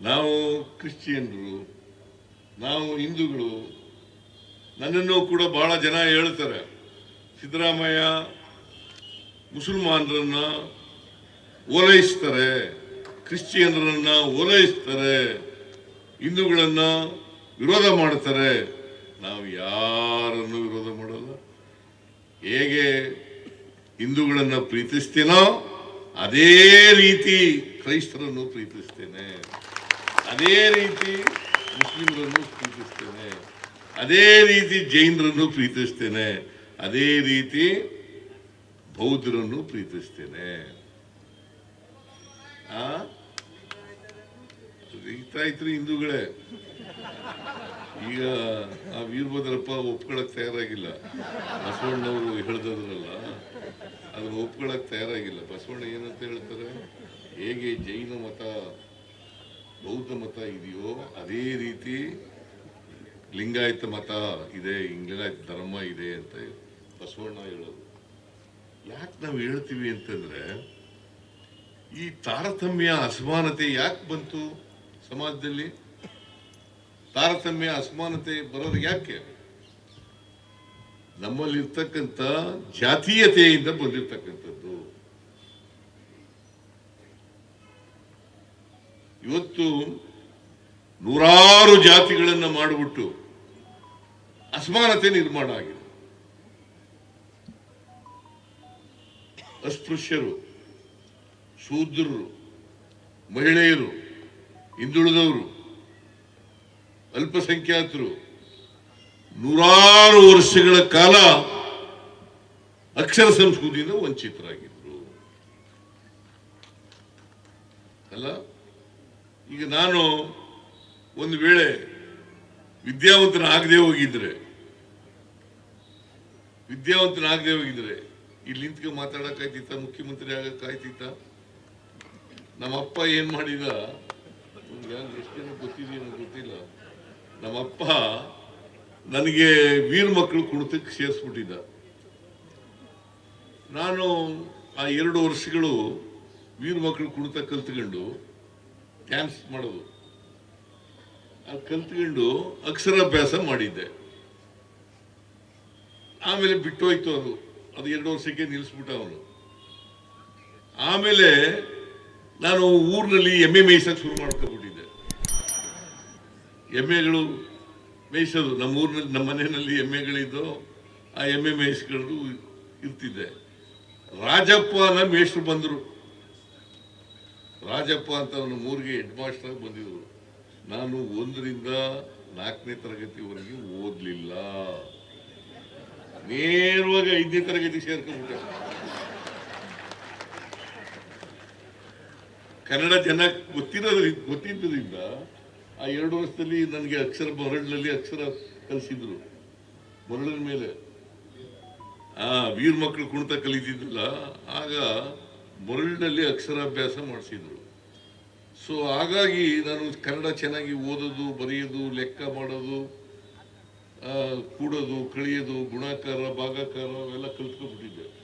ನಾವು ಕ್ರಿಶ್ಚಿಯನ್ರು ನಾವು ಹಿಂದೂಗಳು, ನನ್ನನ್ನು ಕೂಡ ಬಹಳ ಜನ ಹೇಳ್ತಾರೆ. ಸಿದ್ದರಾಮಯ್ಯ ಮುಸಲ್ಮಾನರನ್ನ ಓಲೈಸ್ತಾರೆ, ಕ್ರಿಶ್ಚಿಯನ್ರನ್ನ ಓಲೈಸ್ತಾರೆ, ಹಿಂದೂಗಳನ್ನ ವಿರೋಧ ಮಾಡ್ತಾರೆ. ನಾವು ಯಾರನ್ನು ವಿರೋಧ ಮಾಡಲ್ಲ. ಹೇಗೆ ಹಿಂದೂಗಳನ್ನ ಪ್ರೀತಿಸ್ತೇನೋ ಅದೇ ರೀತಿ ಕ್ರೈಸ್ತರನ್ನು ಪ್ರೀತಿಸ್ತೇನೆ. ಅದೇ ರೀತಿ ಮುಸ್ಲಿಮರನ್ನು ಪ್ರೀತಿಸ್ತೇನೆ. ಅದೇ ರೀತಿ ಜೈನರನ್ನು ಪ್ರೀತಿಸ್ತೇನೆ. ಅದೇ ರೀತಿ ಬೌದ್ಧರನ್ನು ಪ್ರೀತಿಸ್ತೇನೆ. ಆ? ರೈತರು ಹಿಂದೂಗಳೇ. ಈಗ ಆ ವೀರಭದ್ರಪ್ಪ ಒಪ್ಕೊಳಕ್ ತಯಾರಾಗಿಲ್ಲ. ಬಸವಣ್ಣವರು ಹೇಳ್ದದ್ರಲ್ಲ, ಅದನ್ನ ಒಪ್ಕೊಳಕ್ ತಯಾರಾಗಿಲ್ಲ. ಬಸವಣ್ಣ ಏನಂತ ಹೇಳ್ತಾರೆ? ಹೇಗೆ ಜೈನ ಮತ ಬೌದ್ಧ ಮತ ಇದೆಯೋ ಅದೇ ರೀತಿ ಲಿಂಗಾಯತ ಮತ ಇದೆ ಲಿಂಗಾಯತ ಧರ್ಮ ಇದೆ ಅಂತ ಬಸವಣ್ಣ ಹೇಳೋದು. ಯಾಕೆ ನಾವು ಹೇಳ್ತೀವಿ ಅಂತಂದ್ರೆ ಈ ತಾರತಮ್ಯ ಅಸಮಾನತೆ ಯಾಕೆ ಬಂತು ಸಮಾಜದಲ್ಲಿ? ತಾರತಮ್ಯ ಅಸಮಾನತೆ ಬರೋದು ಯಾಕೆ? ನಮ್ಮಲ್ಲಿರ್ತಕ್ಕಂಥ ಜಾತೀಯತೆಯಿಂದ ಬಂದಿರತಕ್ಕಂಥದ್ದು. ಇವತ್ತು ನೂರಾರು ಜಾತಿಗಳನ್ನು ಮಾಡಿಬಿಟ್ಟು ಅಸಮಾನತೆ ನಿರ್ಮಾಣ ಆಗಿದೆ. ಅಸ್ಪೃಶ್ಯರು, ಶೂದ್ರರು, ಮಹಿಳೆಯರು, ಹಿಂದುಳಿದವರು, ಅಲ್ಪಸಂಖ್ಯಾತರು ನೂರಾರು ವರ್ಷಗಳ ಕಾಲ ಅಕ್ಷರ ಸಂಸ್ಕೃತಿಯಿಂದ ವಂಚಿತರಾಗಿದ್ರು. ಅಲ್ಲ? ಈಗ ನಾನು ಒಂದು ವೇಳೆ ವಿದ್ಯಾವಂತನಾಗದೆ ಹೋಗಿದ್ರೆ ವಿದ್ಯಾವಂತನಾಗದೆ ಹೋಗಿದ್ರೆ ಇಲ್ಲಿ ನಿಂತ್ಕೊಂಡು ಮಾತಾಡಕ್ಕಾಯ್ತಿತ್ತ, ಮುಖ್ಯಮಂತ್ರಿ ಆಗಕ್ಕಾಯ್ತಿತ್ತ? ನಮ್ಮಪ್ಪ ಏನ್ ಮಾಡಿದ? ಎಷ್ಟು ಜನ ಗೊತ್ತಿದೆಯೋ ನನಗೆ ಗೊತ್ತಿಲ್ಲ. ನಮ್ಮಪ್ಪ ನನಗೆ ವೀರ್ ಮಕ್ಕಳು ಕುಣಿತಕ್ಕೆ ಸೇರಿಸ್ಬಿಟ್ಟಿದ್ದ. ನಾನು ಆ ಎರಡು ವರ್ಷಗಳು ವೀರ್ ಮಕ್ಕಳು ಕುಣಿತ ಕಲ್ತ್ಕೊಂಡು ಡ್ಯಾನ್ಸ್ ಮಾಡೋದು. ಅದು ಕಲ್ತ್ಕೊಂಡು ಅಕ್ಷರಾಭ್ಯಾಸ ಮಾಡಿದ್ದೆ. ಆಮೇಲೆ ಬಿಟ್ಟೋಯ್ತು ಅದು. ಅದು ಎರಡು ವರ್ಷಕ್ಕೆ ನಿಲ್ಲಿಸ್ಬಿಟ್ಟ ಅವನು. ಆಮೇಲೆ ನಾನು ಊರಿನಲ್ಲಿ ಎಮ್ಮೆ ಮೇಯ್ಸಕ್ಕೆ ಶುರು ಮಾಡ್ಕೊಬಿಟ್ಟಿದ್ದೆ ಎಮ್ಮೆಗಳು ಮೇಯಿಸೋದು. ನಮ್ಮ ಊರಿನಲ್ಲಿ, ನಮ್ಮ ಮನೆಯಲ್ಲಿ ಎಮ್ಮೆಗಳಿದ್ದು, ಆ ಎಮ್ಮೆ ಮೇಯಿಸ್ಕೊಂಡು ಇರ್ತಿದ್ದೆ. ರಾಜಪ್ಪನ ಮೇಷ್ಟ್ರು ಬಂದರು. ರಾಜಪ್ಪ ಅಂತ ಅವನು ಮೂರಿಗೆ ಹೆಡ್ ಮಾಸ್ಟರ್ ಬಂದಿದ್ರು. ನಾನು ಒಂದರಿಂದ ನಾಲ್ಕನೇ ತರಗತಿವರೆಗೆ ಓದ್ಲಿಲ್ಲ. ನೇರವಾಗಿ ಐದನೇ ತರಗತಿ ಸೇರ್ಕೊಂಡ್ಬಿಟ್ಟೆ. ಕನ್ನಡ ಜನ ಗೊತ್ತಿರೋದ್ರಿಂದ ಗೊತ್ತಿದ್ದರಿಂದ ಆ ಎರಡು ವರ್ಷದಲ್ಲಿ ನನಗೆ ಅಕ್ಷರ ಮರಳಿನಲ್ಲಿ ಅಕ್ಷರ ಕಲಿಸಿದ್ರು. ಮರಳಿನ ಮೇಲೆ. ಆ, ವೀರ್ ಮಕ್ಕಳು ಕುಣಿತ ಕಲಿತಿದ್ದಿಲ್ಲ. ಆಗ ಮರಳಿನಲ್ಲಿ ಅಕ್ಷರಾಭ್ಯಾಸ ಮಾಡಿಸಿದ್ರು. ಸೊ ಹಾಗಾಗಿ ನಾನು ಕನ್ನಡ ಚೆನ್ನಾಗಿ ಓದೋದು, ಬರೆಯೋದು, ಲೆಕ್ಕ ಮಾಡೋದು ಕೂಡೋದು, ಕಳಿಯೋದು, ಗುಣಾಕಾರ, ಭಾಗಾಕಾರ, ಅವೆಲ್ಲ ಕಲ್ತ್ಕೊಂಡ್ಬಿಟ್ಟಿದ್ದೆ.